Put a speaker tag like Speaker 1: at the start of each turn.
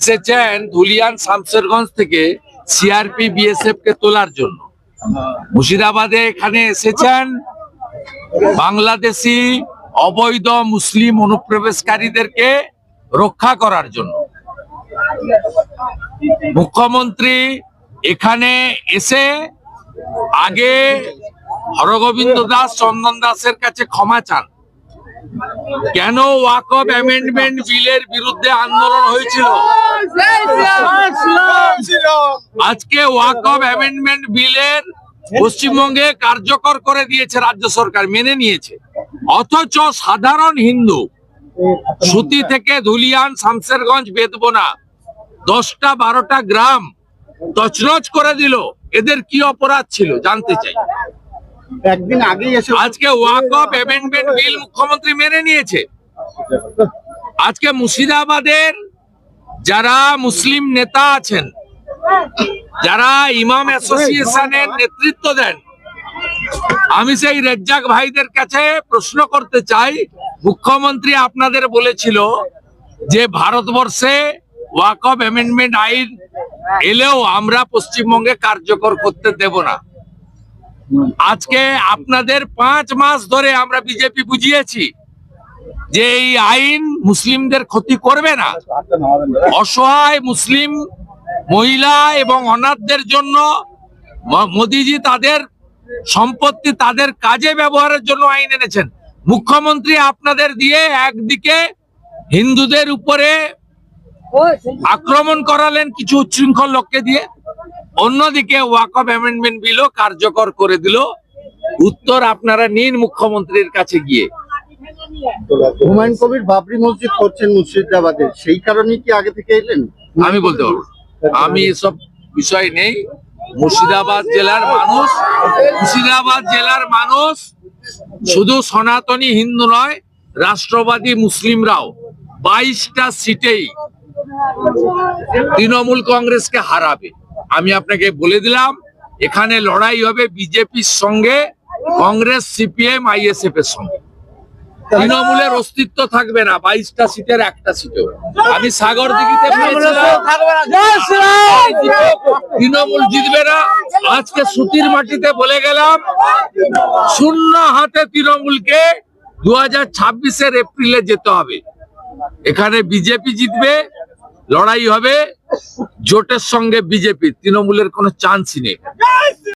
Speaker 1: এসেছেন ধুলিয়ান শামসেরগঞ্জ থেকে CRP BSF কে তোলার জন্য। মুর্শিদাবাদে এখানে এসেছেন বাংলাদেশি অবৈধ মুসলিম অনুপ্রবেশকারীদেরকে রক্ষা করার জন্য। মুখ্যমন্ত্রী এখানে এসে আগে হরগোবিন্দ দাস চন্দন দাসের কাছে ক্ষমা চান। কেন ওয়াকফ অ্যামেন্ডমেন্ট বিলের বিরুদ্ধে আন্দোলন হয়েছিল? আজকে ওয়াকফ অ্যামেন্ডমেন্ট বিলের পশ্চিমবঙ্গে কার্যকর করে দিয়েছে রাজ্য সরকার, মেনে নিয়েছে। অথচ সাধারণ হিন্দু, সুতি থেকে ধুলিয়ান শামসেরগঞ্জ বেদবোনা দশটা বারোটা গ্রাম তছনছ করে দিল। এদের কি অপরাধ ছিল? জানতে চাই।
Speaker 2: একদিন আগেই এসে
Speaker 1: আজকে ওয়াকফ অ্যামেন্ডমেন্ট বিল মুখ্যমন্ত্রী মেনে নিয়েছে। আজকে মুর্শিদাবাদের যারা মুসলিম নেতা আছেন, যারা ইমাম অ্যাসোসিয়েশনের নেতৃত্ব দেন, আমি সেই রেজ্জাক ভাইদের কাছে প্রশ্ন করতে চাই। মুখ্যমন্ত্রী আপনাদের বলেছিল যে ভারতবর্ষে ওয়াক অফ অ্যামেন্ডমেন্ট আইন এলেও আমরা পশ্চিমবঙ্গে কার্যকর করতে দেব না। আজকে আপনাদের পাঁচ মাস ধরে আমরা বিজেপি বুঝিয়েছি যে এই আইন মুসলিমদের ক্ষতি করবে না। অসহায় মুসলিম মহিলা এবং অনাথদের জন্য মোদিজি তাদের সম্পত্তি তাদের কাজে ব্যবহারের জন্য আইন এনেছেন। মুখ্যমন্ত্রী আপনাদের দিয়ে একদিকে হিন্দুদের উপরে আক্রমণ করালেন কিছু উচ্ছৃঙ্খল লোককে দিয়ে। অন্যদিকে ওয়াকফ অ্যামেন্ডমেন্ট বিলও কার্যকর করে দিল। উত্তর আপনারা নিন মুখ্যমন্ত্রীর কাছে গিয়ে।
Speaker 2: হুমায়ুন কবির বাবরি মসজিদ করছেন মুর্শিদাবাদে সেই কারণেই কি আগে থেকে এলেন?
Speaker 1: আমি বলতে পারব আমি এসব বিষয় নেই। মুর্শিদাবাদ জেলার মানুষ মুর্শিদাবাদ জেলার মানুষ শুধু সনাতনী হিন্দু নয় রাষ্ট্রবাদী মুসলিমরাও বাইশটা সিটেই তৃণমূল কংগ্রেসকে হারাবে। আমি আপনাকে বলে দিলাম এখানে লড়াই হবে বিজেপির সঙ্গে কংগ্রেস সিপিএম আইএসএফ এর সঙ্গে। তৃণমূলের অস্তিত্ব থাকবে না বাইশটা সিটের একটা সিটও। আমি সাগর দিঘিতে তৃণমূল জিতবে না। আজকে সুতির মাটিতে বলে গেলাম শূন্য হাতে তৃণমূলকে দু হাজার ছাব্বিশের এপ্রিলে যেতে হবে। এখানে বিজেপি জিতবে লড়াই হবে জোটের সঙ্গে বিজেপি তৃণমূলের কোনো চান্সই নেই।